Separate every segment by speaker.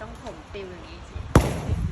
Speaker 1: ต้องผมปิวอย่างนี้สิ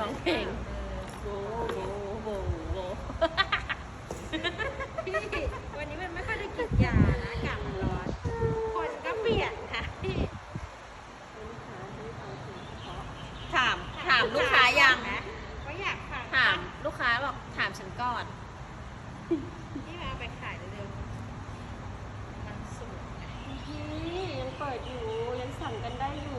Speaker 1: ร้องเพ
Speaker 2: ลง
Speaker 1: โบโบโบโบพี่วันนี้มันไม่ค่อยได้กินยานะอากาศมันร้อน คนก็เปลี่ยนค่ะพี่ถามถามลูกค้ายังนะก็อยากถามลูกค้าบอกถามฉันก่อนพี่มาเอาไปขายเร็วๆมันสวย
Speaker 2: ยังเปิดอยู่ยังสั่งกันได้อยู่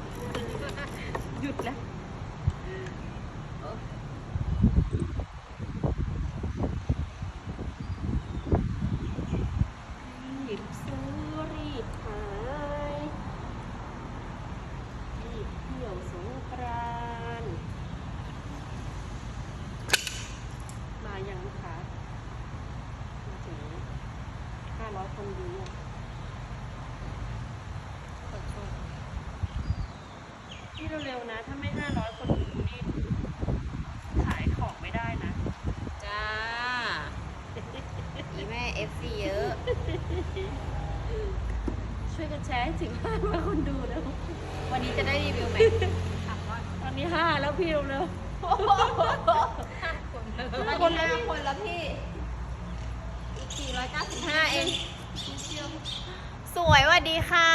Speaker 2: คนดี
Speaker 1: อ่ขอโท
Speaker 2: ษนี่เร็วๆนะ ถ้าไม่ห้าร้อยคนดูนี่ขายของไม่ได้นะ
Speaker 1: จ้าอีแม่เอฟซีเยอะ
Speaker 2: ช่วยกันแชร์ให้ถึงห้าร้อยคนดูแล้ว
Speaker 1: วันนี้จะได้รีวิวไหม
Speaker 2: ตอนนี้ห้าแล้วพี่เร็ว
Speaker 1: ดีค่ะ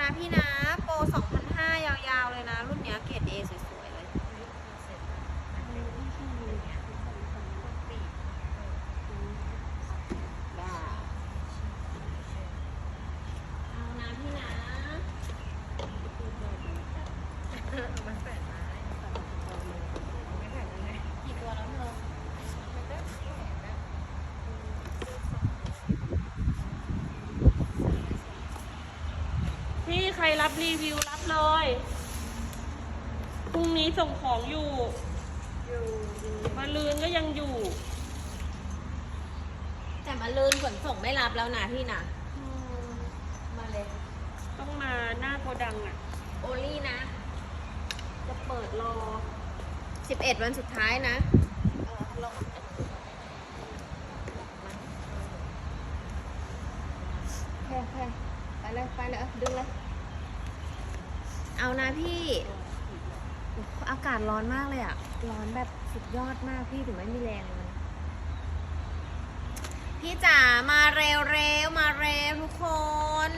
Speaker 1: นะพี่นะ
Speaker 2: รับรีวิวรับเลย พรุ่งนี้ส่งของอยู่
Speaker 3: อยู่
Speaker 2: มาลืนก็ยังอยู่
Speaker 1: แต่มาลืนขนส่งไม่รับแล้วนะพี่นะ
Speaker 2: มา
Speaker 1: เลย
Speaker 2: ต้องมาหน้าโกดังอะ
Speaker 1: โอลี่นะ
Speaker 2: จะเปิดรอ
Speaker 1: 11 วันสุดท้ายนะแพงแไปเลย ไปเลยดึงเลย เอานะพี่โอ้โหอากาศร้อนมากเลยอะร้อนแบบสุดยอดมากพี่ถึงไม่มีแรงเลย พี่จ๋ามาเร็วๆมาเร็วทุกคน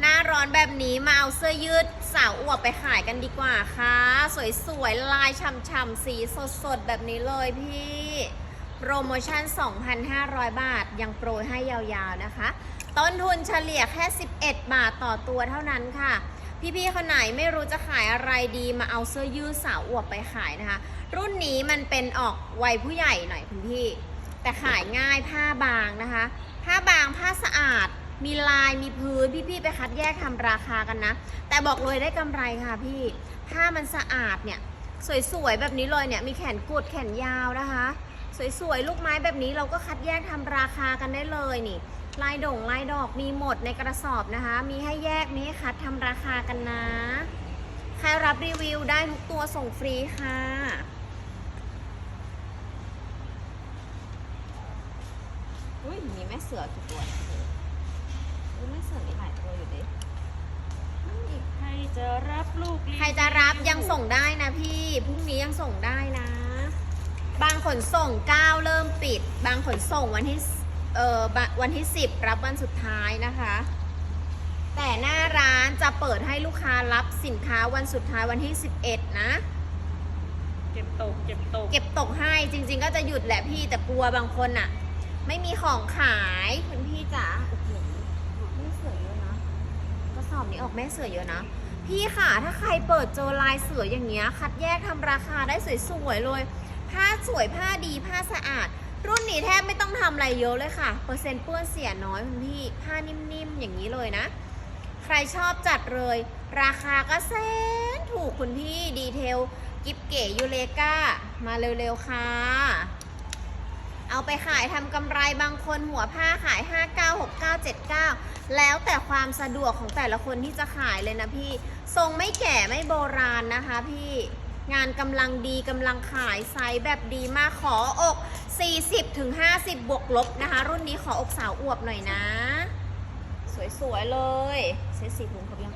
Speaker 1: หน้าร้อนแบบนี้มาเอาเสื้อยืดสาวอวบไปขายกันดีกว่าค่ะ สวยๆ ลายฉ่ำๆ สีสดๆ แบบนี้เลยพี่ โปรโมชั่น 2,500 บาท ยังโปรยให้ยาวๆนะคะ ต้นทุนเฉลี่ยแค่ 11 บาทต่อตัวเท่านั้นค่ะ พี่ๆคนไหนไม่รู้จะขายอะไรดีมาเอาเสื้อยืดสาวอวบไปขายนะคะ รุ่นนี้มันเป็นออกวัยผู้ใหญ่หน่อยคุณพี่ แต่ขายง่ายผ้าบางนะคะ ผ้าบางผ้าสะอาด มีลายมีพื้นพี่ๆไปคัดแยกทำราคากันนะ แต่บอกเลยได้กำไรค่ะพี่ผ้ามันสะอาดเนี่ยสวยๆแบบนี้เลยเนี่ยมีแขนกุดแขนยาวนะคะ สวยๆลูกไม้แบบนี้เราก็คัดแยกทำราคากันได้เลยนี่ ลายด่งลายดอกมีหมดในกระสอบนะคะ มีให้แยกมีให้คัดทำราคากันนะ ใครรับรีวิวได้ทุกตัวส่งฟรีค่ะอุ้ยมีแม่เสือกี่ตัวเนี่ยเธออุ้ยแม่เสือมีหลายตัวอยู่ดินั่นอีก
Speaker 2: ใครจะรับลูก
Speaker 1: ใครจะรับยังส่งได้นะพี่พรุ่งนี้ยังส่งได้นะ บางขนส่ง9เริ่มปิด บางขนส่งวันที่ เอ่อบะวันที่ 10 รับวันสุดท้ายนะคะ แต่หน้าร้านจะเปิดให้ลูกค้ารับสินค้าวันสุดท้ายวันที่ 11 นะ
Speaker 2: เก็บตกเก็บตก
Speaker 1: เก็บตกให้จริง ๆ ก็จะหยุดแหละพี่แต่กลัวบางคนอะไม่มีของขายคุณพี่จ๋าโอ้โหแม่เสือเยอะนะกระสอบนี้ออกแม่เสือเยอะนะ พี่ค่ะถ้าใครเปิดเจอลายเสืออย่างเงี้ย คัดแยกทำราคาได้สวยๆเลย ผ้าสวยผ้าดีผ้าสะอาด รุ่นนี้แทบไม่ต้องทำอะไรเยอะเลยค่ะ เปอร์เซ็นต์เปื้อนเสียน้อยคุณพี่ ผ้านิ่มๆ อย่างนี้เลยนะ ใครชอบจัดเลย ราคาก็แสนถูกคุณพี่ ดีเทล กิฟเก๋ยูเลกามาเร็วๆ ค่ะ เอาไปขายทำกำไรบางคนหัวผ้าขาย 59 69 79 แล้วแต่ความสะดวกของแต่ละคนที่จะขายเลยนะพี่ ทรงไม่แก่ไม่โบราณนะคะพี่ งานกำลังดีกำลังขายไซส์แบบดีมากขออก 40ถึง50 บวกลบนะคะ รุ่นนี้ขออกสาวอวบหน่อยนะ สวยๆเลยเซตสีพุงครับยัง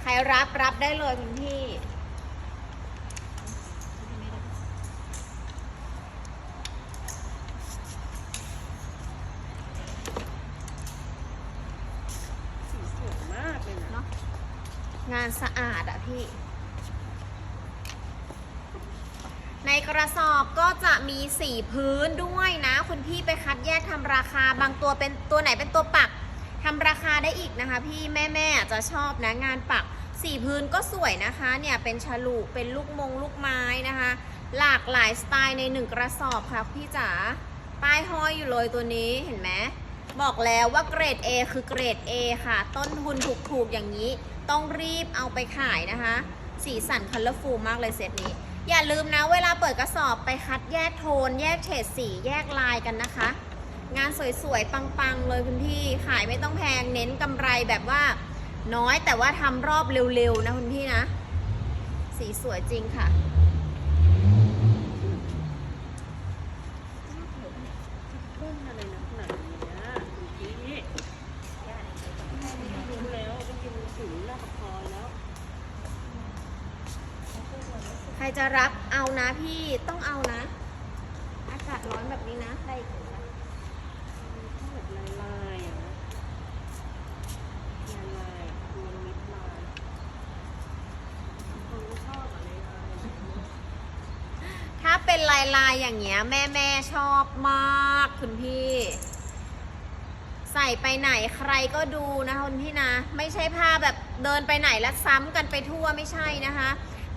Speaker 1: ใครรับรับได้เลยคุณพี่
Speaker 2: สีสวยมากเลยนะ
Speaker 1: เนาะ งานสะอาดอะพี่ ในกระสอบก็จะมีสีพื้นด้วยนะ คุณพี่ไปคัดแยกทำราคาบางตัวเป็นตัวไหนเป็นตัวปักทำราคาได้อีกนะคะ พี่แม่แม่อาจจะชอบนะงานปัก สีพื้นก็สวยนะคะเนี่ยเป็นฉลุเป็นลูกมงลูกไม้นะคะ หลากหลายสไตล์ในหนึ่งกระสอบค่ะพี่จ๋าป้ายห้อยอยู่เลยตัวนี้เห็นไหม บอกแล้วว่าเกรด A คือเกรด A ค่ะ ต้นทุนถูกๆอย่างนี้ ต้องรีบเอาไปขายนะคะ สีสันคัลเลอร์ฟูลมากเลยเซตนี้ อย่าลืมนะเวลาเปิดกระสอบไปคัดแยกโทน แยกเฉดสี แยกลายกันนะคะ งานสวยๆ ปังๆ เลยคุณพี่ ขายไม่ต้องแพง เน้นกำไรแบบว่าน้อยแต่ว่าทำรอบเร็วๆ นะคุณพี่นะ สีสวยจริงค่ะ
Speaker 2: เรื่องอะไรนะขนาดนี้นะดูสิรู้แล้วต้องกินถึงหน้าปากซอยแล้ว
Speaker 1: ใครจะรับเอานะพี่ต้องเอานะ อากาศร้อนแบบนี้นะได้อีกไหมคะ
Speaker 2: ถ้าแบบลายลายอะนะลายลายรวมมิดลายคนก็ชอบอะไรลาย
Speaker 1: ถ้าเป็นลายลายอย่างเงี้ย แม่แม่ชอบมากคุณพี่ ใส่ไปไหนใครก็ดูนะคุณพี่นะ ไม่ใช่ผ้าแบบเดินไปไหนแล้วซ้ำกันไปทั่วไม่ใช่นะคะ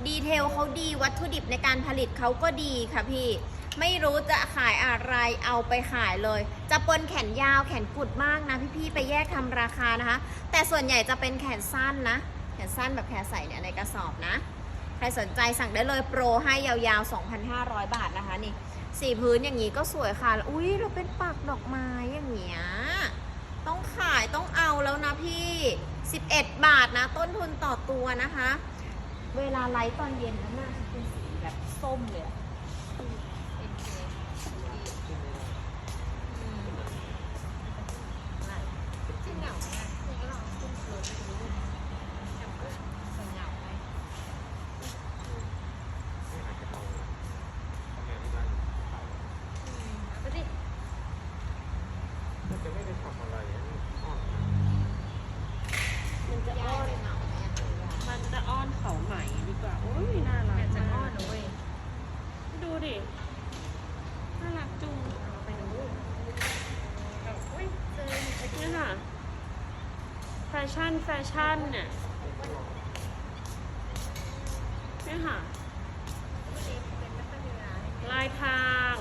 Speaker 1: ดีเทลเขาดีวัตถุดิบในการผลิตเขาก็ดีค่ะพี่ ไม่รู้จะขายอะไรเอาไปขายเลย จะปนแขนยาวแขนกุดมากนะพี่ๆไปแยกทำราคานะคะ แต่ส่วนใหญ่จะเป็นแขนสั้นนะ แขนสั้นแบบแขนใส่เนี่ยในกระสอบนะ ใครสนใจสั่งได้เลยโปรให้ยาวๆ 2,500 บาทนะคะนี่สีพื้นอย่างนี้ก็สวยค่ะ อุ้ยเราเป็นปักดอกไม้อย่างเงี้ย ต้องขายต้องเอาแล้วนะพี่ 11 บาทนะ ต้นทุนต่อตัวนะคะ เวลาไลฟ์ตอนเย็นนะหน้าฉันเป็นสีแบบส้มเลยอะจริงเหงาไหมจริงก็ลองขึ้นรถไปดูจะเหงาไหม ไปดิ
Speaker 4: มันจะไม่ได้ทำอะไรอะอ้อน
Speaker 2: มันจะ
Speaker 1: ยา
Speaker 2: อ้อน
Speaker 1: จะเหงาไหมอะ
Speaker 2: มันจะอ้อนเขาใหม่ดีกว่า โอ้ยน่ารัก
Speaker 1: อยากจะ
Speaker 2: มาก
Speaker 1: อ้อนนะเว้ย
Speaker 2: ดูดิ น่ารักจุง
Speaker 1: เอาไปดูแบบอุ้ยเจอ
Speaker 2: เนี่ยค่ะ แฟ ชั่นแฟชั่นเนี่ยเนี่ยค่ะ
Speaker 1: เป็นไม่ค่อยมีเวลาให้
Speaker 2: ลายทาง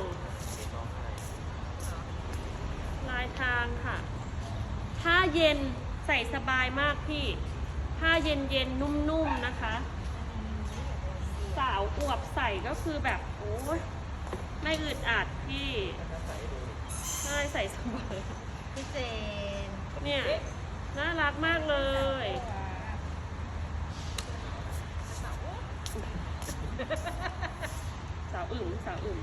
Speaker 2: ลายทางค่ะ ผ้าเย็นใส่สบายมากพี่ ผ้าเย็นเย็นๆนุ่มๆนะคะ สาวอวบใส่ก็คือแบบโอ้ยไม่อึดอัดพี่ใช่ใส่สบาย
Speaker 1: พี่เจน
Speaker 2: เนี่ย น่ารักมากเลย สาวอึ๋มสาวอึ๋ม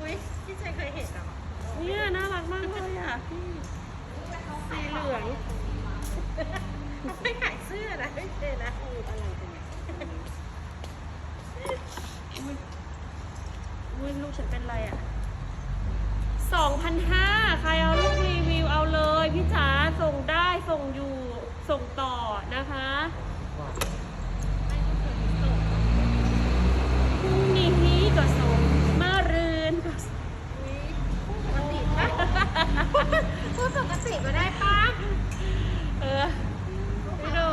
Speaker 1: อุ้ยพี่เจนเคยเห็นเหรอ
Speaker 2: เนี่ยน่ารักมากเลยอะพี่สีเหลือง
Speaker 1: เขาไม่ขายเสื้อนะพี่เจนนะ
Speaker 2: อะไรกันเนี่ยอุ้ยอุ้ยลูกฉันเป็นไรอะ สองพันห้าใครเอาลูกรีวิวเอาเลย พี่จ๋าส่งได้ส่งอยู่ส่งต่อนะคะพรุ่งนี้ก็ส่งมารืนก็ส่ง
Speaker 1: อุ้ยปกติปะพูดปกติมาได้ปะ
Speaker 2: เออไปดู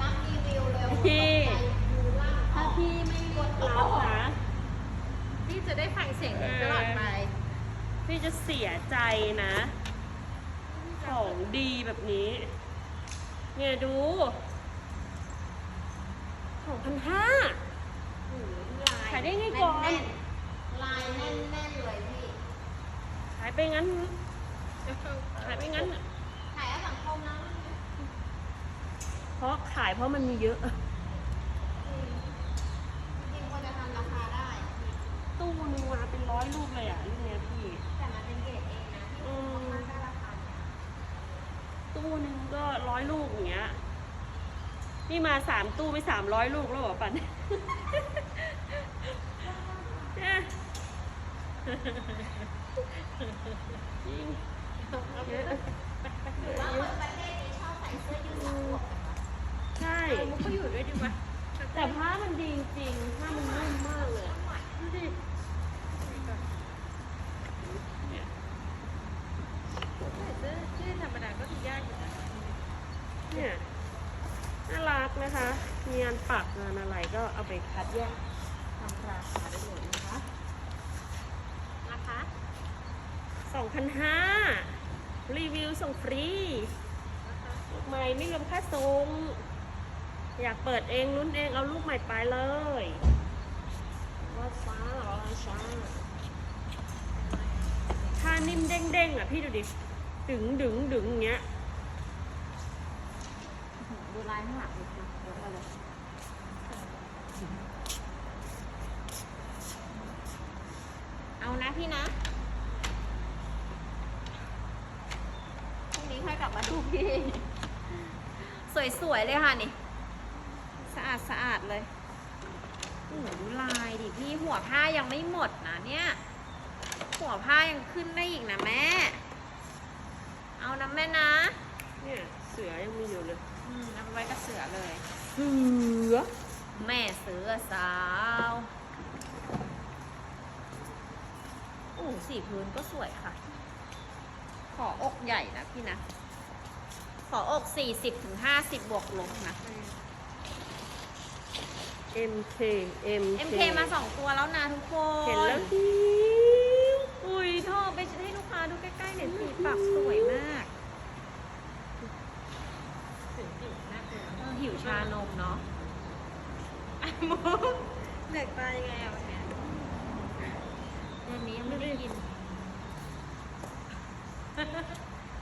Speaker 1: รับรีวิวเลย
Speaker 2: พี่ถ้าพี่ไม่กดรับนะ
Speaker 1: พี่จะได้ฟังเสียงตลอดไป
Speaker 2: พี่จะเสียใจนะ ของดีแบบนี้ เนี่ยดูสองพันห้าขายได้ไงก่อน
Speaker 1: แน่นๆลายแน่นๆเลยพี่
Speaker 2: ขายไปงั้น ขายไปงั้นน่ะ
Speaker 1: ขายเอาสังคมนะ
Speaker 2: เพราะขายเพราะมันมีเยอะ
Speaker 1: จริงๆควรจะทำราคาได้
Speaker 2: ตู้นึงมาเป็นร้อยลูกเลยอะลูกเนี้ยพี่
Speaker 1: แต่มันเป็นเกรดเองนะที่
Speaker 2: อืม
Speaker 1: ค่อนข้างได้ราคาเนี่ย
Speaker 2: ตู้นึงก็ร้ อยลูกอย่างเงี้ย นี่มาสามตู้ไม่สามร้อยลูกแล้วเหรอปันเนี่ยจริงเยอะ
Speaker 1: หรือว่าคนประเทศนี้ชอบใส่เสื้อยืดสาวอวบกันปะ
Speaker 2: ใช่
Speaker 1: มุกก็อยู่ด้วยดีวะ
Speaker 2: แต่ผ้ามันดีจริงผ้ามันนุ่มมากเลยอะดูดิเนี่ย
Speaker 1: ใส่เสื้อยืดธรรมดาก็ดูยากอยู่นะ
Speaker 2: เนี่ยน่ารักนะคะ มี งานปักงานอะไรก็เอาไปคัดแยกทำราคาได้เลยนะคะ
Speaker 1: นะคะ
Speaker 2: 2,500รีวิวส่งฟรีลูกใหม่ไม่รวมค่าส่งอยากเปิดเองลุ้นเองเอาลูกใหม่ไปเลยว่าฟ้าเหรอช้าถ้านิ่มเด้งๆอะพี่ดูดิดึงดึงดึงอย่างเงี้ย
Speaker 1: ดูลายข้างหลังดิค่ะเดี๋ยวมาเลยเอานะพี่นะพรุ่งนี้ค่อยกลับมาดูพี่ ส วยๆเลยค่ะนี่ สะอาดสะอาดเลยโอ้โหดูลายดิพี่หัวผ้ายังไม่หมดนะเนี่ย หัวผ้ายังขึ้นได้อีกนะแม่ เอานะแม่นะ
Speaker 2: เนี่ยเสือยังมีอยู่เลย
Speaker 1: อืมเอาไปไว้กับเสือเลย
Speaker 2: เสือ
Speaker 1: แม่เสือสาวโอ้สีพื้นก็สวยค่ะ ขออกใหญ่นะพี่นะ ขออก40ถึง50 บวกลบนะเ MK
Speaker 2: MK
Speaker 1: MK มาสองตัวแล้วนะทุกคน
Speaker 2: เห็นแล้วหิว
Speaker 1: อุ้ยเธอไปให้ลูกค้าดูใกล้ๆหน่อยสิปักสวยมากเออหิวชานมเนาะอะมุก
Speaker 3: เด็กตายยังไงอะวันเนี้ย
Speaker 1: เดือนนี้ยังไม่ได้กิน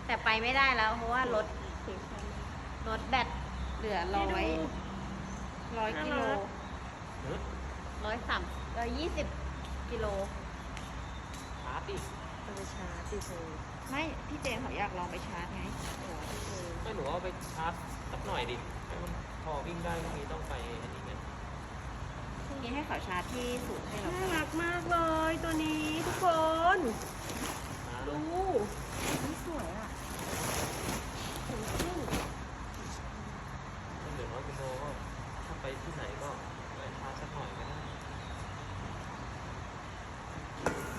Speaker 1: แต่ไปไม่ได้แล้วเพราะว่ารถ รถแบตเหลือร้อยร้อยกิโล
Speaker 4: เฮ้ย
Speaker 1: ร้อยสามร้อยยี่สิบกิโล
Speaker 4: ชาร์จดิ
Speaker 2: เอาไปชาร์จสิเธอ
Speaker 1: ไม่พี่เจนเขาอยากลองไปชาร์จไง
Speaker 4: ไม่หนูเอาไปชาร์จสักหน่อยดิให้มันพอวิ่งได้พรุ่งนี้ต้องไปอันนี้ไง
Speaker 1: พรุ่งนี้ให้เขาชาร์จที่ศูนย์ให้เรา
Speaker 2: น่ารักมากเลยตัวนี้ทุกคน
Speaker 4: นะ
Speaker 2: ดู
Speaker 1: นี่สวยอะ
Speaker 4: มันเหลือน้อยกิโลก็ถ้าไปที่ไหนก็ไปชาร์จสักหน่อยก็ได้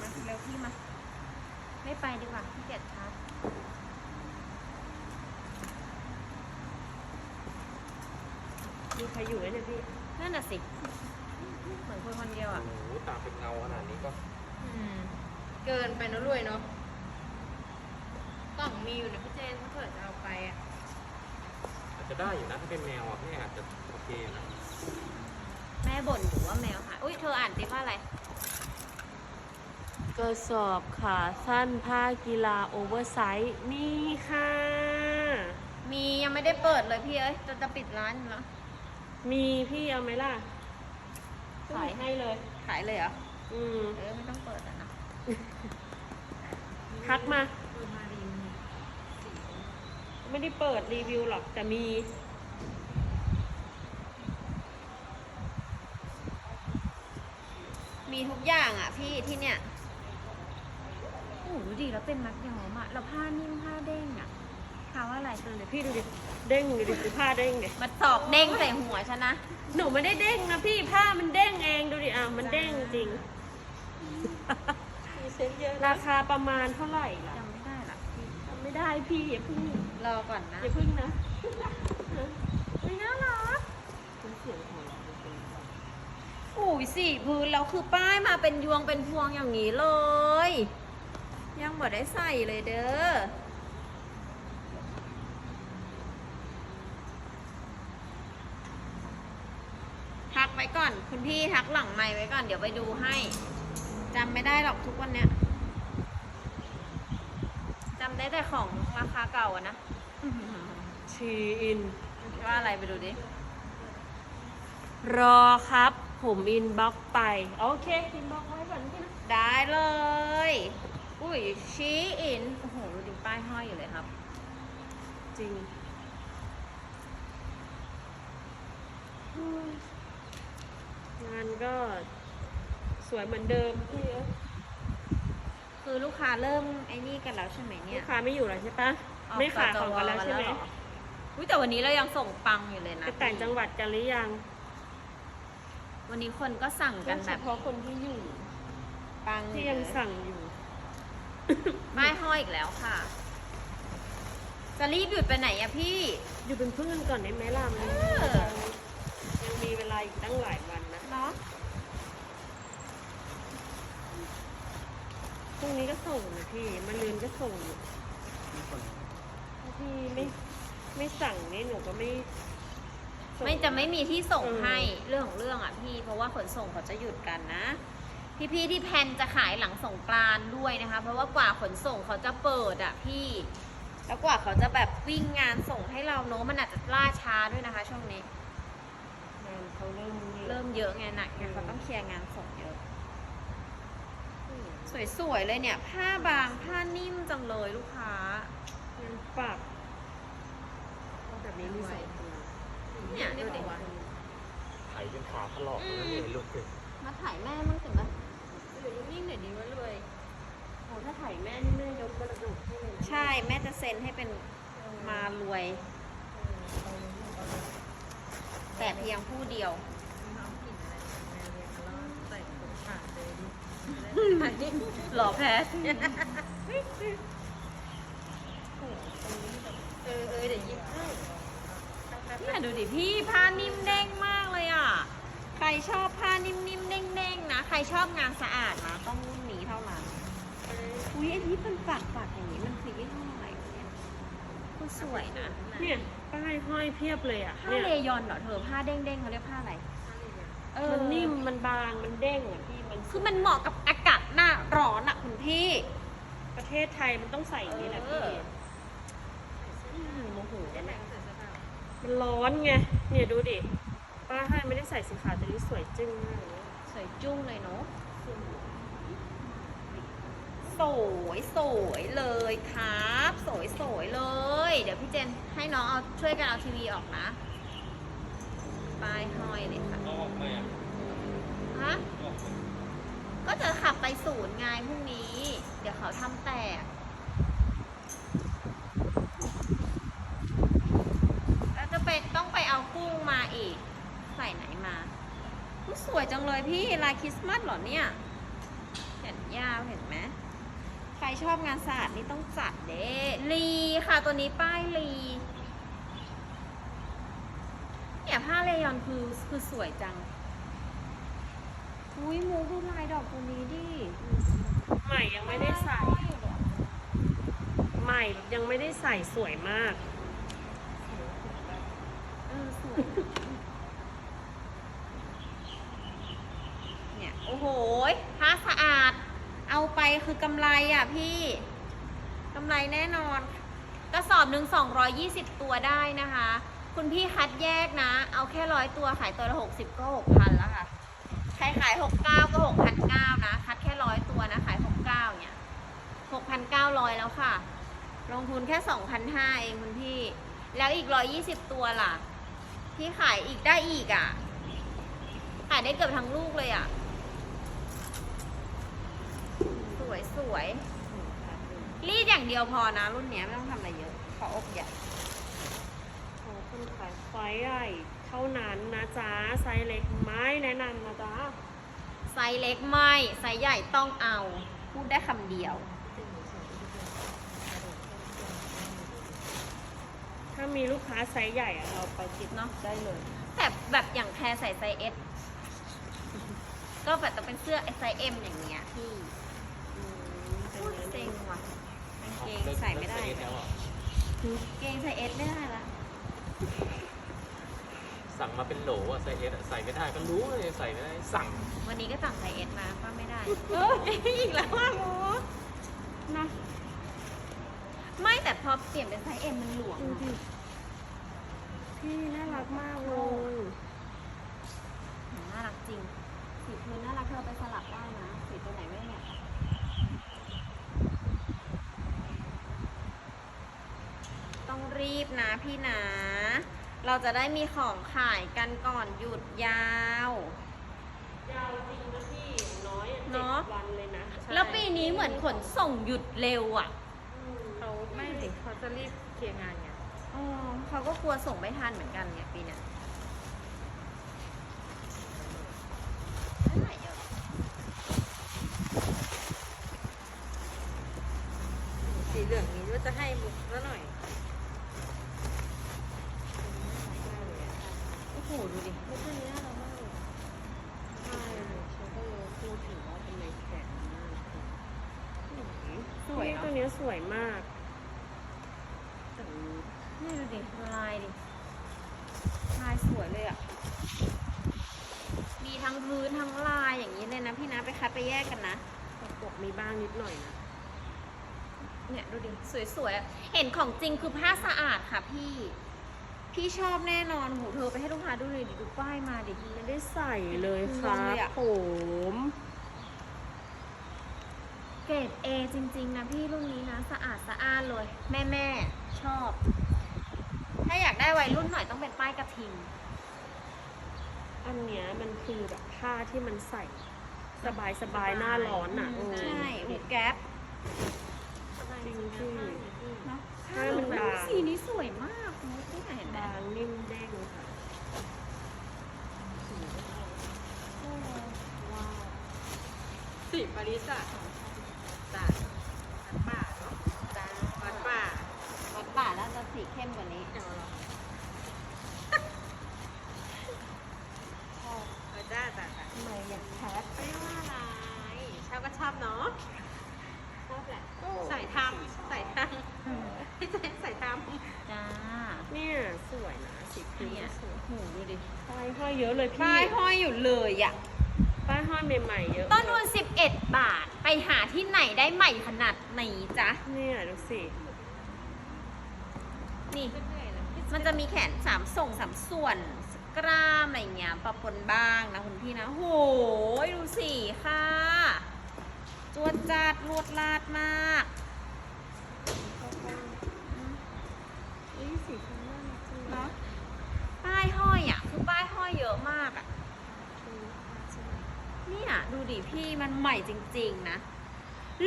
Speaker 1: มาเร็วพี่มา ไม่ไปดีกว่าพี่เกียจชาร์จ
Speaker 2: มีใครอยู่ไหมเนี่ยพี่
Speaker 1: นั่นน่ะสิ เหมือนคนคนเดียวอะ
Speaker 4: โอ้โหตาเป็นเงาขนาดนี้ก็
Speaker 1: อืม เกินไปนะรวยเนาะกล่องมีอยู่นะพี่เจนถ้าเกิดจะเอาไปอะ
Speaker 4: อาจจะได้อยู่นะถ้าเป็นแมวอะแม่อาจจะโอเคอยู่นะ
Speaker 1: แม่บ่นอยู่ว่าแมวหายอุ้ยเธออ่านติว่าอะไร
Speaker 2: กระสอบขาสั้นผ้ากีฬาโอเวอร์ไซส์นี่ค่ะ
Speaker 1: มียังไม่ได้เปิดเลยพี่เอ้ยจะจะปิดร้านอยู่แล้ว
Speaker 2: มีพี่เอาไหมล่ะ ขายให้เลย
Speaker 1: ขายเลยเหรอ
Speaker 2: อืม
Speaker 1: เออไม่ต้องเปิดอะนะ
Speaker 2: ทักมา ไม่ได้เปิดรีวิวหรอกแต่มี
Speaker 1: มีทุกอย่างอะพี่ที่เนี่ยโอ้โหดูดิแล้วเป็นมัดย้อมอะแล้วผ้านิ่มผ้าเด้งอะเขาว่าอะไร
Speaker 2: เดี๋ยวพี่ดูดิเด้งดูดิดูผ้าเด้งดิ
Speaker 1: มาตอกเด้งใส่หัวฉันนะ
Speaker 2: หนูไม่ได้เด้งนะพี่ผ้ามันเด้งเองดูดิอะมันเด้งจริง ราคาประมาณเท่าไหร่ล่ะ
Speaker 1: จำไม่ได้ละพี่
Speaker 2: จำไม่ได้พี่อย่าเพึ่ง
Speaker 1: รอก่อนนะ
Speaker 2: อย่าเพึ่งนะ
Speaker 1: ไม่น่ารัก
Speaker 2: เสียงของเราเป็น
Speaker 1: โอ้ยสี่พื้นแล้วคือป้ายมาเป็นยวงเป็นพวงอย่างนี้เลย ยังบ่ได้ใส่เลยเด้อทักไว้ก่อน คุณพี่ทักหลังไมค์ไว้ก่อน เดี๋ยวไปดูให้ จำไม่ได้หรอกทุกวันเนี้ยจำได้แต่ของราคาเก่าอะนะ
Speaker 2: ชีอิน
Speaker 1: ว่าอะไรไปดูดิ
Speaker 2: รอครับ ผมอินบ็อกไป โอเคอินบ็อกไว้ก่อนพี่นะ
Speaker 1: ได้เลย อุ้ยชี้อิน โอ้โหดูดิป้ายห้อยอยู่เลยครับ
Speaker 2: จริงอืมงานก็ สวยเหมือนเดิมพี่เอ้ย
Speaker 1: คือลูกค้าเริ่มไอ้นี่กันแล้วใช่ไหมเนี่
Speaker 2: ลู
Speaker 1: ย
Speaker 2: กค้าไม่อยู่แล้วใช่ปะ
Speaker 1: ออก
Speaker 2: ไม่ขายของกันแล้ว
Speaker 1: จ
Speaker 2: ใช่ไหม
Speaker 1: เหรออุ้ยแต่วันนี้เรายังส่งปังอยู่เลยนะ
Speaker 2: ไปต่างจังหวัดกันหรือยัง
Speaker 1: วันนี้คนก็สั่งกันแบบ
Speaker 2: เฉพาะคนที่อยู่
Speaker 1: ปัง
Speaker 2: ที่ยังสั่งอยู่
Speaker 1: ป้ายห้อยอีกแล้วค่ะ จะรีบหยุดไปไหนอะพี่
Speaker 2: อยู่เป็นเพื่อนก่อนได้ไหมล่ะมัน
Speaker 1: เออ
Speaker 2: ยังมีเวลาอีกตั้งหลายวันนะ
Speaker 1: เนาะ
Speaker 2: พรุ่ง นี้ก็ส่งนะพี่มันลืนก็ส่งอยู่ถ้าพี่ไม่ไม่สั่งนี่หนูก็ไม่ส่ง
Speaker 1: ไม่จะไม่มีที่ส่ง
Speaker 2: เออ
Speaker 1: ให้เรื่องของเรื่องอะพี่ เพราะว่าขนส่งเขาจะหยุดกันนะ พี่ๆที่แพลนจะขายหลังสงกรานต์ด้วยนะคะ เพราะว่ากว่าขนส่งเขาจะเปิดอะพี่ แล้วกว่าเขาจะแบบวิ่งงานส่งให้เราเนอะมันอาจจะล่าช้าด้วยนะคะ ช่วงนี้
Speaker 2: งานเขาเริ่มนี่
Speaker 1: เริ่มเยอะไงหนักไงเขาต้องเคลียร์งานส่งเยอะ สวยๆเลยเนี่ย ผ้าบางผ้านิ่มจังเลยลูกค้า
Speaker 2: งานปักแบบนี้มีสองตัว
Speaker 1: เนี่ยดูดิ
Speaker 4: ไถจนขาถลอกแล้วเนี่ยลูกเกิด
Speaker 1: มาถ่ายแม่มั่งสิมาอยู่นิ่งๆหน่อยดีวะรวย
Speaker 2: โอ้ถ้าถ่ายแม่นี่แม่ยกกระดูกให้เลยนะ
Speaker 1: ใช่แม่จะเซ็นให้เป็นมารวย แต่เพียงผู้เดียว
Speaker 3: น้องกินอะไรแม่เรียนแล้วใส่ถุงขาดเลยดิ
Speaker 1: หล่อแพ้
Speaker 3: เออเออเดี๋ยวหยิบให้
Speaker 1: เนี่ยดูดิพี่ผ้านิ่มเด้งมากเลยอะ ใครรชอบผ้านิ่มๆเด้งๆนะ ใครชอบงานสะอาดนะต้องรุ่นนี้เท่านั้น อุ้ยอันนี้เป็นปักปักอย่างนี้มันคือยี่ห้ออะไรวะเนี่ยมันสวยนะ
Speaker 2: เนี่ยป้ายห้อยเพียบเลยอะ
Speaker 1: ผ้า
Speaker 2: เนี่ย
Speaker 1: เลยอนเหรอเธอผ้าเด้งๆเขาเรียกผ้าอะไรเออ
Speaker 2: มันนิ่มมันบางมันเด้งอะพี่มัน
Speaker 1: คือมันเหมาะกับอากาศ หน้าร้อนอะคุณพี่
Speaker 2: ประเทศไทยมันต้องใส่อย่างนี้แหละพี่
Speaker 1: เออ
Speaker 2: อืมโมโหแล้วเนี่ยมันร้อนไง เนี่ยดูดิ ป้าให้ไม่ได้ใส่สีขาวแต่นี่สวยจึ้งมากเลย
Speaker 1: สวยจุ้งเลยเนาะ สวยสวยเลยครับ สวยสวยเลย เดี๋ยวพี่เจนให้น้องเอาช่วยกันเอาทีวีออกนะป้ายห้อยเลยค่ะ
Speaker 4: เอาออกไปอะ
Speaker 1: ฮะ
Speaker 4: เอาออกไป
Speaker 1: ก็จะขับไปศูนย์ไงพรุ่งนี้ เดี๋ยวเขาทำแตกแล้วจะไปต้องไปเอากุ้งมาอีก ใส่ไหนมาอุ๊ยสวยจังเลยพี่ลายคริสต์มาสเหรอเนี่ยแขนยาวเห็นไหมใครชอบงานสะอาดนี่ต้องจัดเด้ลีค่ะตัวนี้ป้ายลีเนี่ยผ้าเลยอนคือคือสวยจัง อุ้ยมูดูลายดอกตัวนี้ดิ
Speaker 2: ใหม่ยังไม่ได้ใส่ ใหม่ยังไม่ได้ใส่สวยมาก
Speaker 1: เออสวยนะเนี่ยโอ้โหยผ้าสะอาด เอาไปคือกำไรอะพี่กำไรแน่นอน กระสอบหนึ่ง220 ตัวได้นะคะ คุณพี่คัดแยกนะ เอาแค่ร้อยตัวขายตัวละ 60 ก็ 6,000แล้วค่ะ ใครขาย69ก็6,900นะ คัดแค่ร้อยตัวนะ ขาย69เนี่ย6,900แล้วค่ะ ลงทุนแค่2,500เองคุณพี่ แล้วอีก120ตัวล่ะ พี่ขายอีกได้อีกอะ ขายได้เกือบทั้งลูกเลยอะ สวยสวยรีดอย่างเดียวพอนะ รุ่นเนี้ยไม่ต้องทำอะไรเยอะขออบใหญ่
Speaker 2: โอ้คนขายไฟใหญ่ เท่านั้นนะจ๊ะไซส์เล็กไม่แนะนำนะจ๊ะ
Speaker 1: ไซส์เล็กไม่ไซส์ใหญ่ต้องเอา พูดได้คำเดียว
Speaker 2: ถ้ามีลูกค้าไซส์ใหญ่อะเราไปติด
Speaker 1: เนอะ
Speaker 2: ได้เลย
Speaker 1: แต่แบบอย่างแพรใส่ไซส์เอสก็แบบจะเป็นเสื้อไซส์เอ็มอย่างเงี้ยพี่
Speaker 2: อืมเป็น
Speaker 1: พูด
Speaker 2: เนื้อ
Speaker 1: เซ็
Speaker 2: ดี
Speaker 1: งว่ะกางเกง
Speaker 4: ลิก
Speaker 1: ใส่ไม่ได้
Speaker 4: เลิกแล้วอะ
Speaker 1: เกงใส่เอสไม่ได้ละ
Speaker 4: สั่งมาเป็นโหลอะใส่เอสใส่ไม่ได้ก็รู้เลยใส่ไม่ได้สั่ง
Speaker 1: วันนี้ก็สั่งไซส์เอสมาก็ไม่ได้เอออีกแล้วว่าโม
Speaker 2: นะ
Speaker 1: ไม่แต่พอเปลี่ยนเป็นไซส์เอ็มมันหลวม
Speaker 2: ดู
Speaker 1: อะ
Speaker 2: ดิพี่น่ารักมากเลย
Speaker 1: น่ารักจริง สีพื้นน่ารักเธอไปสลับได้นะ สีตัวไหนไม่เนี่ยต้องรีบนะพี่นะ เราจะได้มีของขายกันก่อนหยุดยาว
Speaker 2: ยาวจริงนะพี่อย่างน้อยอะ
Speaker 1: เน
Speaker 2: เจ็ด
Speaker 1: อะ
Speaker 2: วันเลยนะ
Speaker 1: แล้วปีนี้เหมือนขนส่งหยุดเร็วอะ
Speaker 2: อืม
Speaker 3: เขาไม่ดิเขาจะรีบเคลียร์งานไง
Speaker 1: อ๋อเขาก็กลัวส่งไม่ทันเหมือนกันเนี่ยปีเนี้ยไม่ไหวเยอะ
Speaker 3: สีเหลืองนี้ว่าจะให้มุกซะหน่อย
Speaker 1: โอ้โห ดูดิไม่ใช่นี้น่ารักมากเลย
Speaker 3: ใช่เขาก็เลยพูดถึงว่าเป็นในแขนมาก
Speaker 1: สวย
Speaker 2: นี่
Speaker 1: เนาะ
Speaker 2: ตัวเนี้ยสวยมาก
Speaker 1: นี่ดูดิลายดิ ลายสวยเลยอะ มีทั้งพื้นทั้งลายอย่าง นี้เลยนะพี่นะไปคัดไปแยกกันนะ
Speaker 2: ประกบมีบ้างนิดหน่อยนะ
Speaker 1: เนี่ยดูดิ สวยๆอะเห็นของจริงคือผ้าสะอาดค่ะพี่ พี่ชอบแน่นอนหูเธอไปให้ลูกค้าดูเลยดิดูป้ายมาดิ
Speaker 2: ไม่ได้ใส่เลยค
Speaker 1: ล
Speaker 2: รั
Speaker 1: องเล
Speaker 2: บ
Speaker 1: ยอะ
Speaker 2: ผม
Speaker 1: เกรด A จริงๆนะพี่รุ่นนี้นะสะอาดสะอ้านเลย แม่แม่ๆชอบ ถ้าอยากได้วัยรุ่นหน่อยต้องเป็นป้ายกระทิง
Speaker 2: อันเนี้ยมันคือแบบผ้าที่มันใส่ สบายสบายๆหน้าร้อนอะ
Speaker 1: อืม
Speaker 2: เออ
Speaker 1: ใช่หูแก๊ป
Speaker 2: จริงพี่
Speaker 1: เนาะ
Speaker 2: ใช่มันบาง
Speaker 1: สีนี้สวยมากมุกที่ไหนเห็นไหม
Speaker 2: บางนิ่มเด้งค่ะ
Speaker 3: ว้าวสีปาริสอะจ้าวัดป่าเนาะ
Speaker 1: จ้า
Speaker 3: วัดป่า
Speaker 1: วัดป่าแล้วจะสีเข้มกว่านี้ ชอบ
Speaker 3: เนาะชอบแหละใส่ทำใส่ทำให้ใส่ใส่ท
Speaker 1: จ้า
Speaker 2: นี่
Speaker 3: ยสวยนะสีครีเนี่สวยหูดูดิป้า
Speaker 2: ยห้อยเยอะเลยพี่
Speaker 1: ป้ายห้อยอยู่เลยอะ
Speaker 2: ป้ายห้อยใหม่ๆเยอะ
Speaker 1: ต้นทุน11 บาทไปหาที่ไหนได้ใหม่ขนาดไหนจ๊ะ
Speaker 2: นี่ยดูสิ
Speaker 1: นี่ มันจะมีแขนสามส่งสามส่วนกล้ามอะไรเงี้ยปะปนบ้างนะคุณพี่นะโหดูสิค่ะ จวดจัดลวดลาดมาก
Speaker 2: เอ้ยสีฟ้าน่าจังเลย
Speaker 1: เนาะป้ายห้อยอะ คือป้ายห้อยเยอะมากอะเนี่ยดูดิพี่มันใหม่จริง ๆ นะ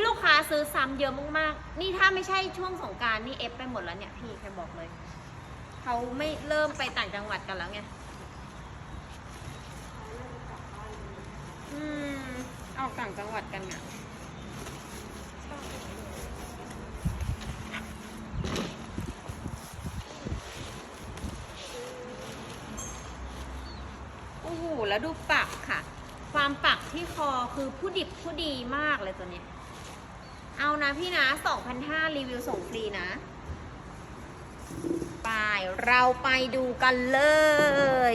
Speaker 1: ลูกค้าซื้อซ้ำเยอะมากๆ นี่ถ้าไม่ใช่ช่วงสงการนี่เอฟไปหมดแล้วเนี่ยพี่แค่บอกเลย เขาไม่เริ่มไปต่างจังหวัดกันแล้วไงอืมออกต่างจังหวัดกันอะอ้โห แล้วดูปักค่ะ ความปักที่คอ ผู้ดิบผู้ดีมากเลยตัวเนี้ย เอานะพี่นะ2,500รีวิวส่งฟรีนะ ไป เราไปดูกันเลย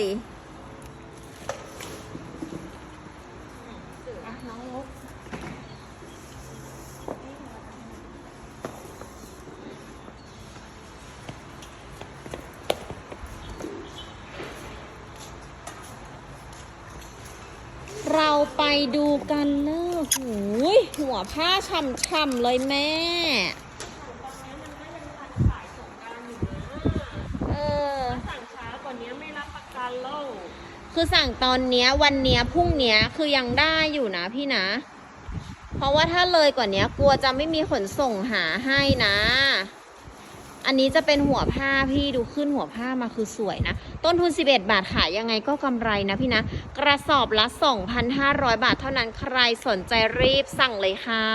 Speaker 1: เราไปดูกันเลย หูยหัวผ้าช่ำๆเลยแม่ เออ
Speaker 2: สั่งช้ากว่านี้ไม่รับประกันแล้ว
Speaker 1: คือสั่งตอนเนี้ยวันเนี้ยพรุ่งเนี้ยคือยังได้อยู่นะพี่นะ เพราะว่าถ้าเลยกว่าเนี้ยกลัวจะไม่มีขนส่งหาให้นะ อันนี้จะเป็นหัวผ้าพี่ดูขึ้นหัวผ้ามาคือสวยนะ ต้นทุน 11 บาทขายยังไงก็กำไรนะพี่นะ กระสอบละ 2,500 บาทเท่านั้นใครสนใจรีบสั่งเลยค่ะ